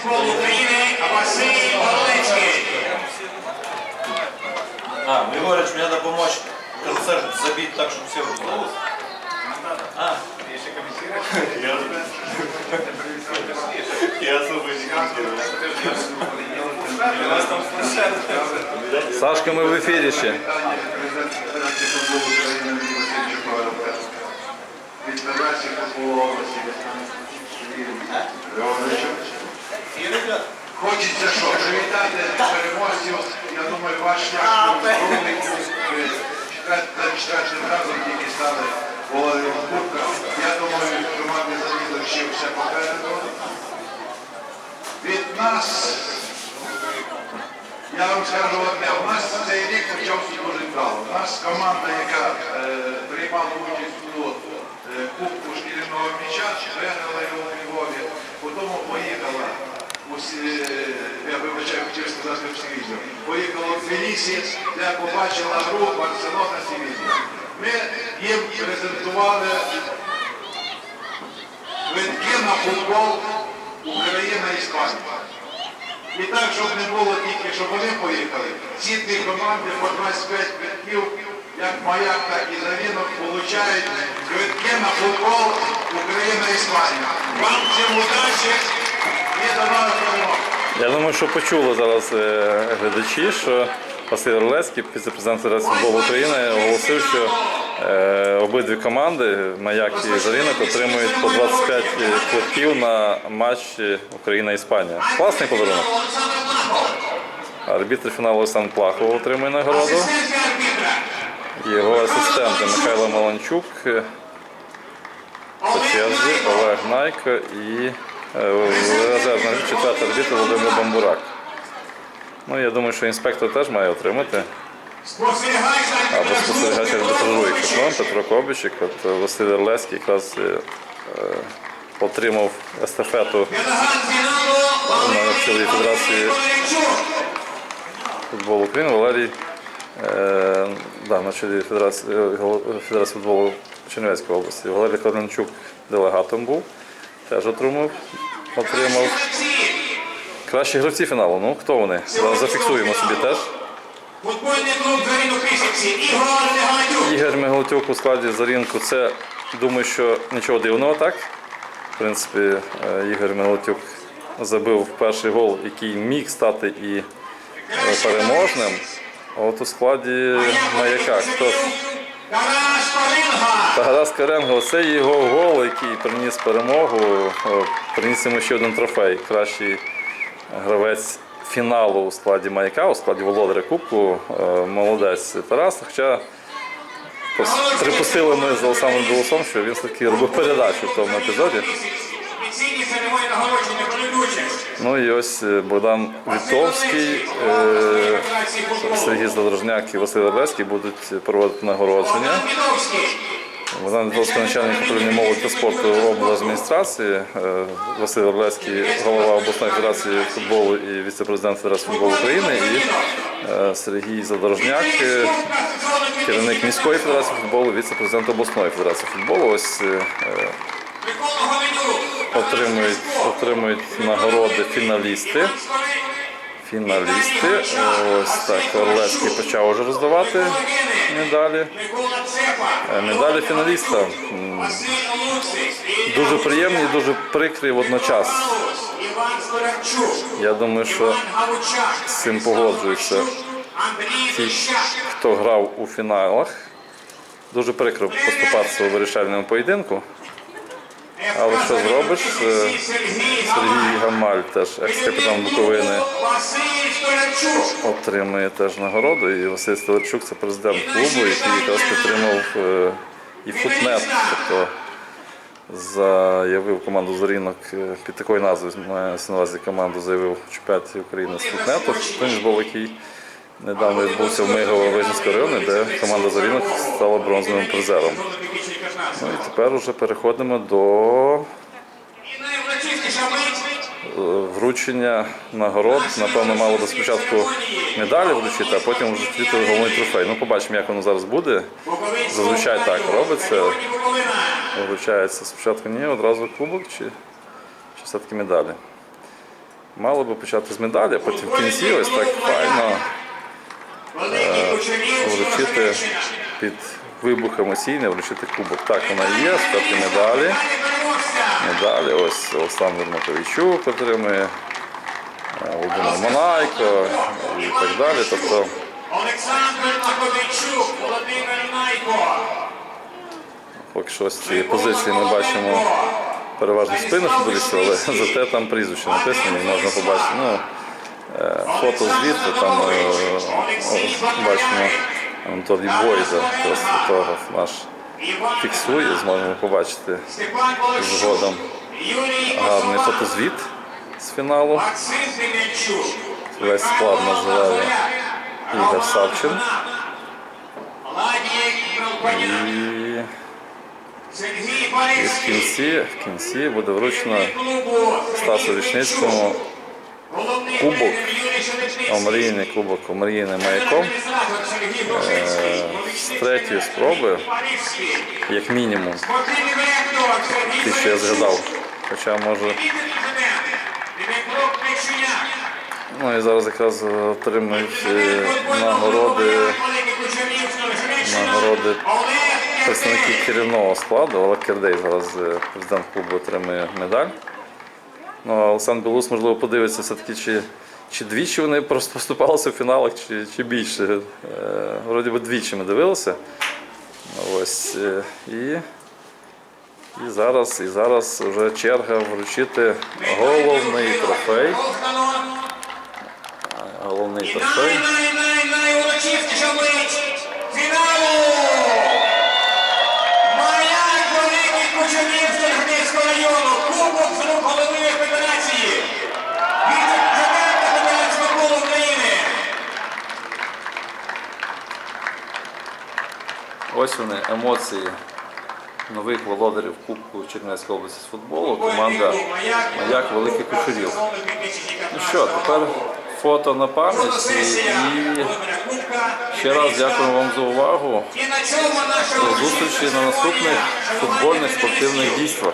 футболу України Василь Волинський. А, Григорьевич, мне надо помочь концерт забить так, чтобы все разделось. А, я особо не комментирую. Сашка, ми в ефірі ще. Федерації футболу України Василь Чупаров. Від Федерації футболу Хочеться що, привітати переможців. Я думаю, ваш шлях четвертим разом тільки стали головою Кубка. Я думаю, команди залізли ще все попереду. Від нас я вам скажу одне, у нас цей рік почався дуже вдало. У нас команда, яка е, приймала участь у е, Кубку шкільного м'яча, виграла його у Львові, потім поїхала у я в Севілью, поїхала в Тбілісі, де побачила гру Барселона Севілля. Ми їм презентували квитки на футбол Україна-Іспанія. І так, щоб не було тільки, щоб вони поїхали, ці дві команди по 25 квитків, як маяк, так і Завінок, получають квитки на футбол Україна-Іспанія. Вам всім удачі і до нових перемог. Я думаю, що почули зараз е, глядачі, що Василь Орлецький, віце-президент футболу України, оголосив, що е, обидві команди, Маяк і Зарінок, отримують по 25 квитків на матч Україна-Іспанія. Класний подарунок. Арбітр фіналу Олександр Плахов отримує нагороду. Його асистенти Михайло Маланчук, е, по черзі Олег Найко і резервний четвертий арбітр Володимир Бамбурак. Ну, я думаю, що інспектор теж має отримати. Або спостерігач арбітражу, якщо план, Петро Кобичик, от е, Василь Орлецький якраз е, е, отримав естафету на цілій федерації футболу України Валерій е, да, на чолі Федерації, е, Федерації футболу Чернівецької області. Валерій Кладенчук делегатом був, теж отримав. Отримав. Кращі гравці фіналу. Ну, хто вони? Зафіксуємо собі теж. Ігор Легатюк. У складі Зарінку. Це думаю, що нічого дивного так. В принципі, е, Ігор Мегалатюк забив перший гол, який міг стати і е, переможним. А От у складі маяка. Хто? Тарас. Каренго, це його гол, який приніс перемогу, е, приніс йому ще один трофей. Кращий гравець фіналу у складі маяка, у складі володаря Кубку. Е, Молодець Тарас. Хоча припустили ми з Олександром Білосом, що він все-таки робив передачу в тому епізоді. Ну і ось е, Богдан Вітовський, е, Сергій Задорожняк і Василь Левецький будуть проводити нагородження. Богдан Вітовський, начальник управління молоді та спорту облдержадміністрації, е, Василь Орлецький, голова обласної федерації футболу і віце-президент Федерації футболу України, і Сергій Задорожняк, керівник міської федерації футболу, віце-президент обласної федерації футболу. Ось е, е, Микола Гоменюк. Отримують, отримують нагороди фіналісти. Фіналісти. Ось так Орлецький почав вже роздавати медалі. Е, Медалі фіналіста. Дуже приємні і дуже прикрі водночас. Я думаю, що з цим погоджуються ті, хто грав у фіналах. Дуже прикро поступатися у вирішальному поєдинку. Але що зробиш? Е, Сергій Гамаль, теж екс-капітан Буковини, отримує теж нагороду. І Василь Стелерчук це президент клубу, який якраз підтримав е, і футнет, тобто заявив команду Зорінок е, під такою назвою, мається на увазі команду заявив в чемпіонаті України з футнету. Фінішбол, який недавно відбувся в Мигово Вижницькому районі, де команда Зорінок стала бронзовим призером. Ну і тепер вже переходимо до е, вручення нагород. Напевно, мало би спочатку медалі вручити, а потім вже вручити головний трофей. Ну, побачимо, як воно зараз буде. Зазвичай так робиться. Вручається спочатку ні, одразу кубок чи, чи все-таки медалі. Мало би почати з медалі, а потім в кінці ось так файно Великий вручити під вибух емоційний, вручити кубок. Так вона є, стати медалі. Медалі ось Олександр Маковійчук отримує, е, Володимир Монайко і так далі. Тобто Олександр Маковійчук, Володимир Найко. поки що з цієї позиції ми бачимо переважно спини футболістів, але зате там прізвище написано, і можна побачити. Ну, е, фото звідти, там е, бачимо Анатолій Бойда, просто фотограф наш фіксує, зможемо побачити згодом гарний фотозвіт з фіналу. Весь склад називає Ігор Савчин. І, в кінці, в кінці буде вручено Стасу Вічницькому Головний кубок, омрійний кубок омрійним маяком. Адміністратор з третьої спроби. Як мінімум, ті, що я згадав. Хоча може. Ну і зараз якраз отримують е, нагороди, нагороди представники керівного складу. Олег Кердей зараз е, президент клубу отримує медаль. Ну, Олександр Білус, можливо, подивиться все-таки, чи, чи двічі вони просто поступалися в фіналах, чи, чи більше. Е, Вроді би двічі ми дивилися. Ось. е, І, і зараз, і зараз вже черга вручити головний трофей. Головний трофей. Найурочистіша мить фіналу! Маяк Великий Кучерівського Гнівського району, Кубок з рук голови Федерації, віце-президента Федерації футболу України. Ось вони емоції нових володарів Кубку Чернівської області з футболу. Команда Маяк Великий Кучерів. Ну що, тепер фото на пам'ять і ще раз дякую вам за увагу. До зустрічі на наступних футбольних спортивних дійствах.